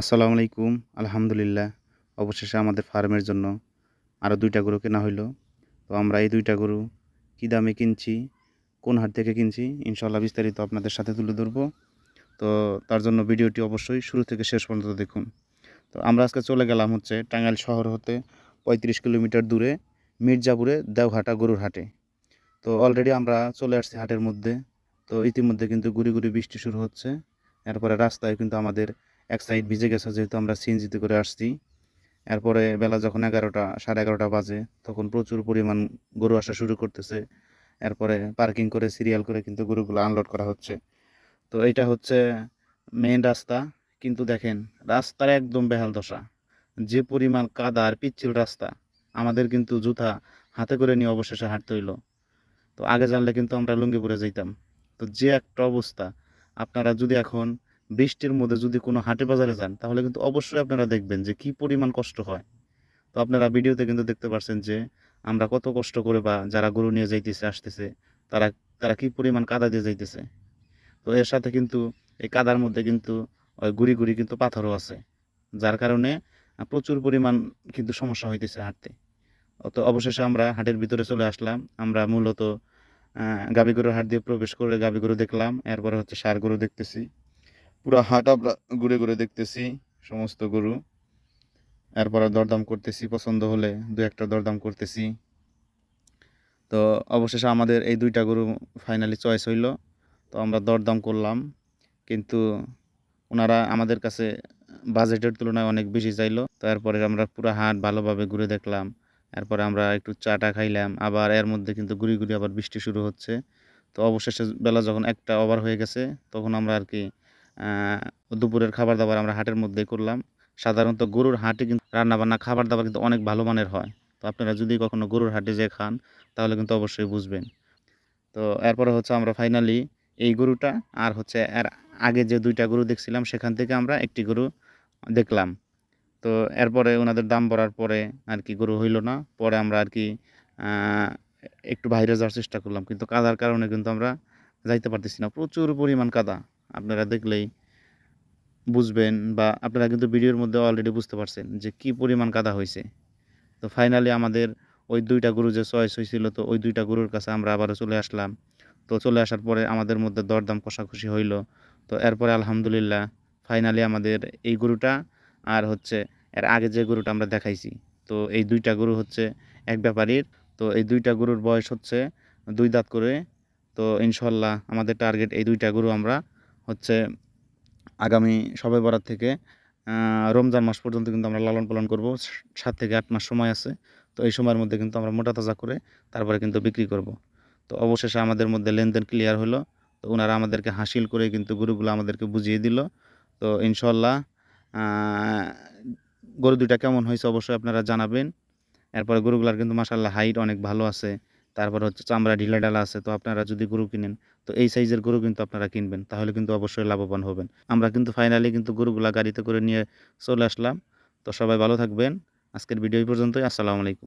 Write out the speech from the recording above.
আসসালামু আলাইকুম, আলহামদুলিল্লাহ। অবশেষে আমাদের ফার্মের জন্য আরও দুইটা গরু কেনা হইল। তো আমরা এই দুইটা গরু কী দামে কিনছি, কোন হাট থেকে কিনছি ইনশাল্লাহ বিস্তারিত আপনাদের সাথে তুলে ধরবো। তো তার জন্য ভিডিওটি অবশ্যই শুরু থেকে শেষ পর্যন্ত দেখুন। তো আমরা আজকে চলে গেলাম হচ্ছে টাঙ্গাইল শহর হতে পঁয়ত্রিশ কিলোমিটার দূরে মির্জাপুরে দেওঘাটা গরুর হাটে। তো অলরেডি আমরা চলে আসছি হাটের মধ্যে। তো ইতিমধ্যে কিন্তু গুড়ি গুড়ি বৃষ্টি শুরু হচ্ছে। এরপরে রাস্তায় কিন্তু আমাদের এক সাইড ভিজে গেছে, যেহেতু আমরা সিএনজিতে করে আসছি। এরপরে বেলা যখন এগারোটা, সাড়ে এগারোটা বাজে, তখন প্রচুর পরিমাণ গরু আসা শুরু করতেছে। এরপরে পার্কিং করে সিরিয়াল করে কিন্তু গরুগুলো আনলোড করা হচ্ছে। তো এটা হচ্ছে মেন রাস্তা। কিন্তু দেখেন, রাস্তার একদম বেহাল দশা। যে পরিমাণ কাদা আর পিচ্ছিল রাস্তা, আমাদের কিন্তু জুতা হাতে করে নিয়ে অবশেষে হাঁটতে হইল। তো আগে জানলে কিন্তু আমরা লুঙ্গিপুরে যেতাম তো যে একটা অবস্থা। আপনারা যদি এখন বৃষ্টির মধ্যে যদি কোনো হাটে বাজারে যান, তাহলে কিন্তু অবশ্যই আপনারা দেখবেন যে কি পরিমাণ কষ্ট হয়। তো আপনারা ভিডিওতে কিন্তু দেখতে পাচ্ছেন যে আমরা কত কষ্ট করে বা যারা গরু নিয়ে যাইতেছে, আসতেছে, তারা তারা কি পরিমাণ কাদা দিয়ে যাইতেছে। তো এর সাথে কিন্তু এই কাদার মধ্যে কিন্তু ওই গুড়ি গুড়ি কিন্তু পাথরও আছে, যার কারণে প্রচুর পরিমাণ কিন্তু সমস্যা হইতেছে হাঁটতে। তো অবশেষে আমরা হাটের ভিতরে চলে আসলাম। আমরা মূলত গাবি গরুর হাট দিয়ে প্রবেশ করে গাবি গরু দেখলাম, এরপরে হচ্ছে সার গরু দেখতেছি। পুরো হাট আমরা ঘুরে ঘুরে দেখতেছি, সমস্ত গরু। এরপরে দরদাম করতেছি, পছন্দ হলে দু একটা দরদাম করতেছি। তো অবশেষে আমাদের এই দুইটা গরু ফাইনালি চয়েস হইল। তো আমরা দরদাম করলাম, কিন্তু ওনারা আমাদের কাছে বাজেটের তুলনায় অনেক বেশি চাইলো। তারপরে আমরা পুরো হাট ভালোভাবে ঘুরে দেখলাম, এরপরে আমরা একটু চাটা খাইলাম। আবার এর মধ্যে কিন্তু ঘুরি ঘুরি আবার বৃষ্টি শুরু হচ্ছে। তো অবশেষে বেলা যখন একটা ওভার হয়ে গেছে, তখন আমরা আর কি দুপুরের খাবার দাবার আমরা হাটের মধ্যেই করলাম। সাধারণত গরুর হাটে কিন্তু রান্নাবান্না খাবার দাবার কিন্তু অনেক ভালো মানের হয়। তো আপনারা যদি কখনো গরুর হাটে যেয়ে খান, তাহলে কিন্তু অবশ্যই বুঝবেন। তো এরপরে হচ্ছে আমরা ফাইনালি এই গরুটা আর হচ্ছে এর আগে যে দুইটা গরু দেখছিলাম, সেখান থেকে আমরা একটি গরু দেখলাম। তো এরপরে ওনাদের দাম বাড়ার পরে আর কি গরু হইল না। পরে আমরা আর কি একটু বাইরে যাওয়ার চেষ্টা করলাম। কিন্তু কাদার কারণে কিন্তু আমরা যাইতে পারতেছি না। প্রচুর পরিমাণ কাদা। আপনারা দেখলেই বুঝবেন বা আপনারা কিন্তু ভিডিওর মধ্যে অলরেডি বুঝতে পারছেন যে কি পরিমাণ কাদা হয়েছে তো ফাইনালি আমাদের ওই দুইটা গরু যে চয়েস হয়েছিল তো ওই দুইটা গরুর কাছে আমরা আবারও চলে আসলাম। তো চলে আসার পরে আমাদের মধ্যে দরদাম কষাকষি হইল। তো এরপরে আলহামদুলিল্লাহ ফাইনালি আমাদের এই গরুটা আর হচ্ছে এর আগে যে গরুটা আমরা দেখাইছি, তো এই দুইটা গরু হচ্ছে এক ব্যাপারীর। তো এই দুইটা গরুর বয়স হচ্ছে দুই দাঁত করে। তো ইনশাল্লাহ আমাদের টার্গেট এই দুইটা গরু আমরা হচ্ছে আগামী সবে বরাত থেকে রমজান মাস পর্যন্ত কিন্তু আমরা লালন পালন করব। সাত থেকে আট মাস সময় আছে। তো এই সময়ের মধ্যে কিন্তু আমরা মোটা তাজা করে তারপরে কিন্তু বিক্রি করব। তো অবশেষে আমাদের মধ্যে লেনদেন ক্লিয়ার হলো। তো ওনারা আমাদেরকে হাসিল করে কিন্তু গরুগুলো আমাদেরকে বুঝিয়ে দিল। তো ইনশাল্লাহ গরু দুইটা কেমন হয়েছে অবশ্যই আপনারা জানাবেন। এরপরে গরুগুলার কিন্তু মাসাল্লাহ হাইট অনেক ভালো আছে। তারপর হচ্ছে চামড়া ঢিলা ঢালা আছে, তো আপনারা যদি গরু কিনেন, তো এই সাইজের গরু কিন্তু আপনারা কিনবেন, তাহলে কিন্তু অবশ্যই লাভবান হবেন। আমরা কিন্তু ফাইনালি কিন্তু গরুগুলা গাড়িতে করে নিয়ে চলে আসলাম, তো সবাই ভালো থাকবেন। আজকের ভিডিও পর্যন্তই, আসসালামু আলাইকুম।